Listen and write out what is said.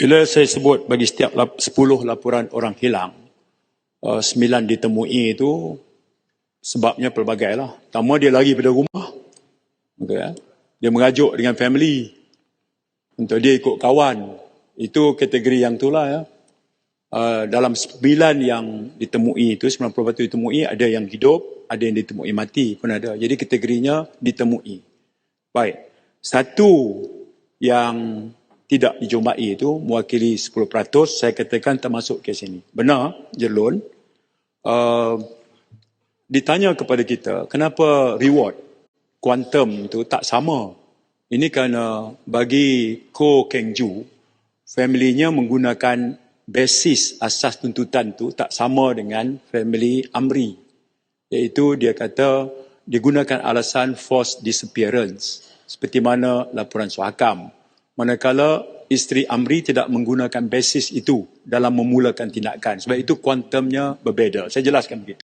Bila saya sebut bagi setiap lap- 10 laporan orang hilang, uh, 9 ditemui itu sebabnya pelbagai lah. Pertama dia lari pada rumah. Okay, eh? Dia mengajuk dengan family. Untuk dia ikut kawan. Itu kategori yang itulah ya. Uh, dalam 9 yang ditemui itu, 90% ditemui, ada yang hidup, ada yang ditemui mati pun ada. Jadi kategorinya ditemui. Baik. Satu yang tidak dijumpai itu mewakili 10%, saya katakan termasuk kes ini. Benar, Jerlun. Uh, ditanya kepada kita, kenapa reward kuantum itu tak sama? Ini kerana bagi Ko Keng Ju, family-nya menggunakan basis asas tuntutan tu tak sama dengan family Amri. Iaitu dia kata digunakan alasan forced disappearance seperti mana laporan Suhakam manakala isteri Amri tidak menggunakan basis itu dalam memulakan tindakan. Sebab itu kuantumnya berbeza. Saya jelaskan begitu.